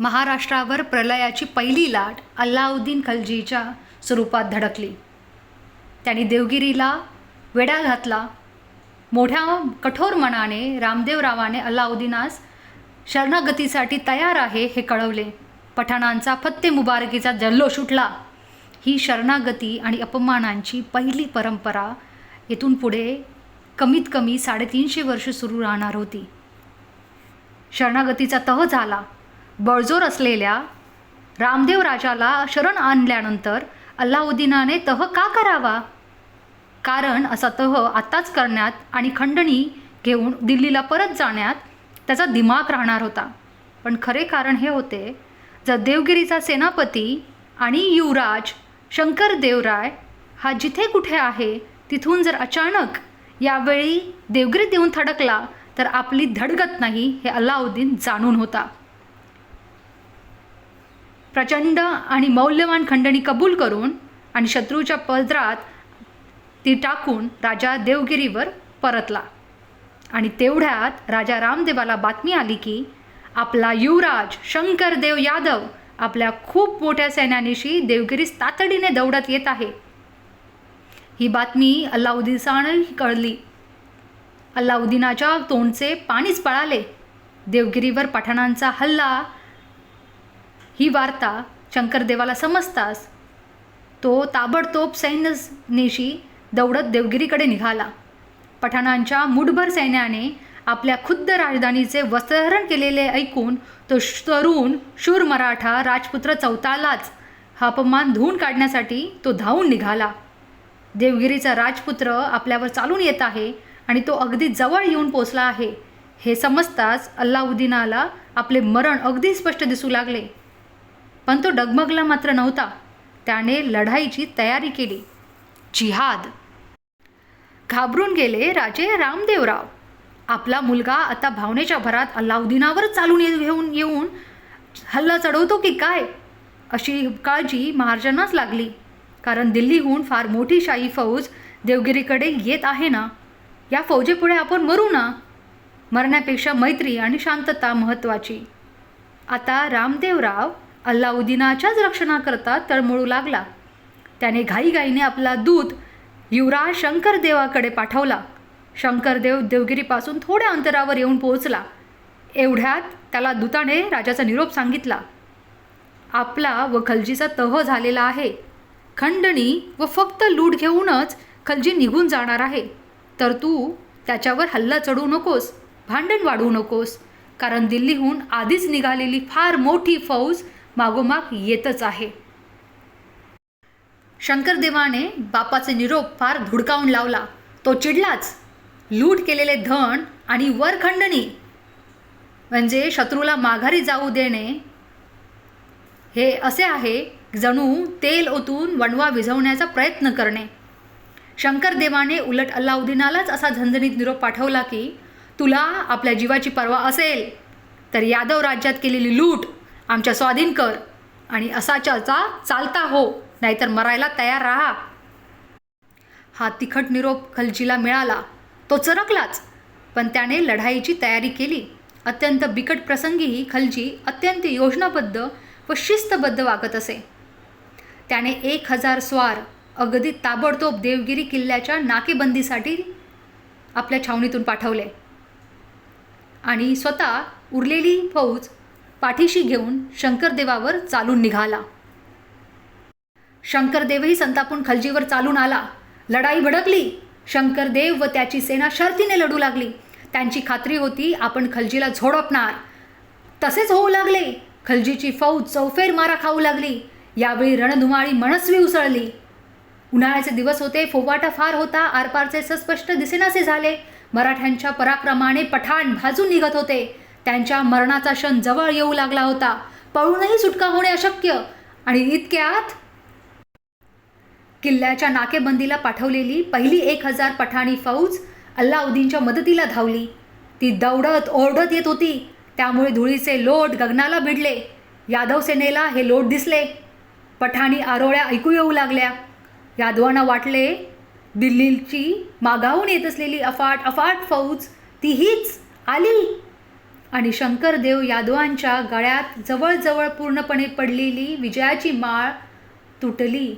महाराष्ट्रावर प्रलयाची पहिली लाट अल्लाउद्दीन खलजीच्या स्वरूपात धडकली. त्यांनी देवगिरीला वेढा घातला. मोठ्या कठोर मनाने रामदेवरावाने अल्लाउद्दीनास शरणागतीसाठी तयार आहे हे कळवले. पठाणांचा फत्ते मुबारकीचा जल्लोष उठला. ही शरणागती आणि अपमानांची पहिली परंपरा येथून पुढे कमीत कमी साडेतीनशे वर्ष सुरू राहणार होती. शरणागतीचा तह झाला. बळजोर असलेल्या रामदेव राजाला शरण आणल्यानंतर अल्लाउद्दीनाने तह का करावा? कारण असा तह आत्ताच करण्यात आणि खंडणी घेऊन दिल्लीला परत जाण्यात त्याचा दिमाग राहणार होता. पण खरे कारण हे होते जर देवगिरीचा सेनापती आणि युवराज शंकर देवराय हा जिथे कुठे आहे तिथून जर अचानक यावेळी देवगिरीत येऊन थडकला तर आपली धडगत नाही हे अल्लाउद्दीन जाणून होता. प्रचंड आणि मौल्यवान खंडणी कबूल करून आणि शत्रूच्या पदरात ती टाकून राजा देवगिरीवर परतला. आणि तेवढ्यात राजा रामदेवाला बातमी आली की आपला युवराज शंकरदेव यादव आपल्या खूप मोठ्या सैन्यानिशी देवगिरीस तातडीने दौडत येत आहे. ही बातमी अल्लाउद्दीनाने कळली. अल्लाउद्दीनाच्या तोंडचे पाणीच पळाले. देवगिरीवर पठाणांचा हल्ला ही वार्ता शंकरदेवाला समजताच तो ताबडतोब सैन्यनेशी दौडत देवगिरीकडे निघाला. पठाणांच्या मुठभर सैन्याने आपल्या खुद्द राजधानीचे वस्त्रहरण केलेले ऐकून तो तरुण शूर मराठा राजपुत्र चौतालाच हा अपमान धुवून काढण्यासाठी तो धावून निघाला. देवगिरीचा राजपुत्र आपल्यावर चालून येत आहे आणि तो अगदी जवळ येऊन पोचला आहे. हे समजताच अल्लाउद्दीनाला आपले मरण अगदी स्पष्ट दिसू लागले. पण तो डगमगला मात्र नव्हता. त्याने लढाईची तयारी केली. जिहाद. घाबरून गेले राजे रामदेवराव. आपला मुलगा आता भावनेच्या भरात अल्लाउद्दीनावर चालून ये- घेऊन येऊन हल्ला चढवतो की काय? अशी काळजी महाराजांनाच लागली. कारण दिल्लीहून फार मोठी शाही फौज देवगिरीकडे येत आहे ना? या फौजेपुढे आपण मरू ना? मरण्यापेक्षा मैत्री आणि शांतता महत्त्वाची. आता रामदेवराव अल्लाउद्दीनाच्याच रक्षणाकरता तळमळू लागला. त्याने घाईघाईने आपला दूत युवराज शंकरदेवाकडे पाठवला. शंकरदेव देवगिरीपासून थोड्या अंतरावर येऊन पोहोचला. एवढ्यात त्याला दूताने राजाचा निरोप सांगितला. आपला व खलजीचा तह झालेला आहे. खंडणी व फक्त लूट घेऊनच खलजी निघून जाणार आहे. तर तू त्याच्यावर हल्ला चढवू नकोस भांडण वाढवू नकोस. कारण दिल्लीहून आधीच निघालेली फार मोठी फौज मागोमाग येतच आहे. शंकरदेवाने बापाचे निरोप फार धुडकावून लावला. तो चिडलाच. लूट केलेले धन आणि वर खंडणी. म्हणजे शत्रूला माघारी जाऊ देणे. हे असे आहे जणू तेल ओतून वणवा विझवण्याचा प्रयत्न करणे. शंकरदेवाने उलट अल्लाउद्दीनालाच असा झणझणीत निरोप पाठवला की तुला आपल्या जीवाची पर्वा असेल तर यादव राज्यात केलेली लूट आमच्या स्वाधीन कर आणि असाच्याचा चालता हो नाहीतर मरायला तयार राहा. हा तिखट निरोप खलजीला मिळाला. तो चरकलाच. पण त्याने लढाईची तयारी केली. अत्यंत बिकट प्रसंगीही खलजी अत्यंत योजनाबद्ध व शिस्तबद्ध वागत असे. त्याने एक हजार स्वार अगदी ताबडतोब देवगिरी किल्ल्याच्या नाकेबंदीसाठी आपल्या छावणीतून पाठवले. आणि स्वतः उरलेली फौज पाठीशी घेऊन शंकरदेवावर चालून निघाला. शंकरदेवही संतापून खलजीवर चालून आला. लढाई भडकली. शंकरदेव व त्याची सेना शर्तीने लढू लागली. त्यांची खात्री होती आपण खलजीला झोडपणार तसेच होऊ लागले. खलजीची फौज चौफेर मारा खाऊ लागली. यावेळी रणधुमाळी मनस्वी उसळली. उन्हाळ्याचे दिवस होते फोवाटा फार होता आरपारचे सस्पष्ट दिसेनासे झाले. मराठ्यांच्या पराक्रमाने पठाण भाजून निघत होते. त्यांच्या मरणाचा क्षण जवळ येऊ लागला होता. पळूनही सुटका होणे अशक्य. आणि इतक्यात किल्ल्याच्या नाकेबंदीला पाठवलेली पहिली एक हजार पठाणी फौज अल्लाउद्दीनच्या मदतीला धावली. ती दौडत ओरडत येत होती. त्यामुळे धुळीचे लोट गगनाला भिडले. यादव सेनेला हे लोट दिसले. पठाणी आरोळ्या ऐकू येऊ लागल्या. यादवांना वाटले दिल्लीची मागाहून येत असलेली अफाट अफाट फौज ती हीच आली. आणि शंकरदेव यादवांच्या गळ्यात जवळजवळ पूर्णपणे पडलेली विजयाची माळ तुटली.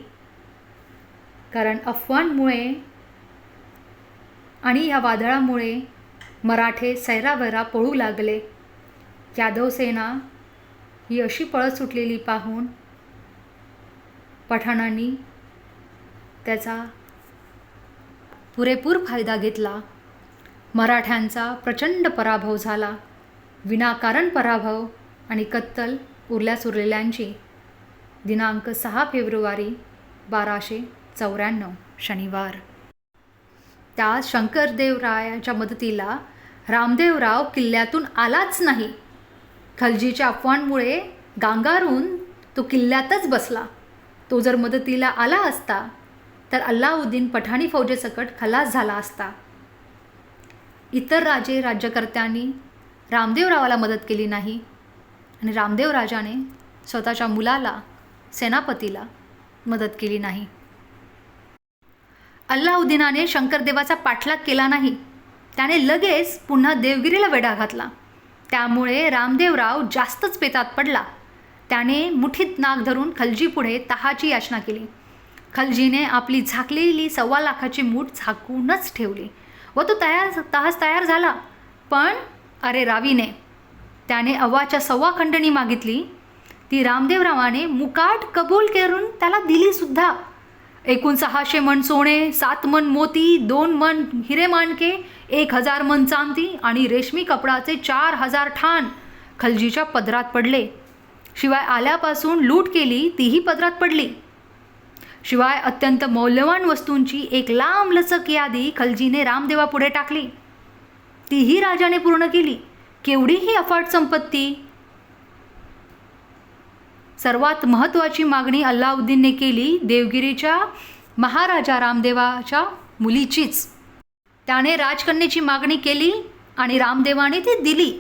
कारण अफवांमुळे आणि या वादळामुळे मराठे सैरावैरा पळू लागले. यादव सेना ही अशी पळत सुटलेली पाहून पठाणांनी त्याचा पुरेपूर फायदा घेतला. मराठ्यांचा प्रचंड पराभव झाला. विनाकारण पराभव आणि कत्तल उरल्यास उरलेल्यांची दिनांक सहा फेब्रुवारी बाराशे चौऱ्याण्णव शनिवार. त्या शंकरदेवरायाच्या मदतीला रामदेवराव किल्ल्यातून आलाच नाही. खलजीच्या अफवांमुळे गांगारून तो किल्ल्यातच बसला. तो जर मदतीला आला असता तर अल्लाउद्दीन पठाणी फौजेसकट खलास झाला असता. इतर राजे राज्यकर्त्यांनी रामदेवरावाला मदत केली नाही. आणि रामदेव राजाने स्वतःच्या मुलाला सेनापतीला मदत केली नाही. अल्लाउद्दीनाने शंकरदेवाचा पाठलाग केला नाही. त्याने लगेच पुन्हा देवगिरीला वेढा घातला. त्यामुळे रामदेवराव जास्तच पेतात पडला. त्याने मुठीत नाक धरून खलजीपुढे तहाची याचना केली. खलजीने आपली झाकलेली सव्वा लाखाची मूठ झाकूनच ठेवली. व तो तयार तहास तयार झाला. पण अरे रावीने त्याने अव्वाच्या सव्वा खंडणी मागितली. ती रामदेवरावाने मुकाट कबूल करून त्याला दिलीसुद्धा एकूण सहाशे मन सोने सात मन मोती दोन मन हिरे मानके एक हजार मन चांदी आणि रेशमी कपडाचे चार हजार ठाण खलजीच्या पदरात पडले. शिवाय आल्यापासून लूट केली तीही पदरात पडली. शिवाय अत्यंत मौल्यवान वस्तूंची एक लांब लचक यादी खलजीने रामदेवापुढे टाकली. तीही राजाने पूर्ण केली. केवढी ही अफाट संपत्ती? सर्वात महत्त्वाची मागणी अल्लाउद्दीनने केली देवगिरीच्या महाराजा रामदेवाच्या मुलीचीच. त्याने राजकन्येची मागणी केली आणि रामदेवाने ती दिली.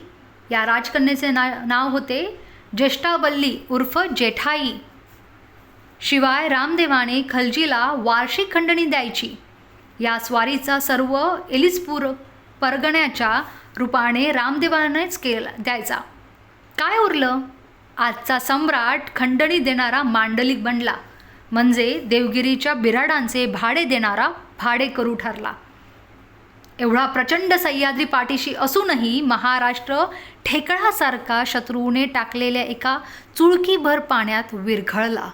या राजकन्येचे ना नाव होते ज्येष्ठाबल्ली उर्फ जेठाई. शिवाय रामदेवाने खलजीला वार्षिक खंडणी द्यायची. या स्वारीचा सर्व एलिसपूर परगण्याच्या रूपाने रामदेवानेच केला द्यायचा. काय उरलं? आजचा सम्राट खंडणी देणारा मांडलिक बनला. म्हणजे देवगिरीच्या बिराडांचे भाडे देणारा भाडे करू ठरला. एवढा प्रचंड सह्याद्री पाठीशी असूनही महाराष्ट्र ठेकळासारखा शत्रूने टाकलेल्या एका चुळकीभर पाण्यात विरघळला.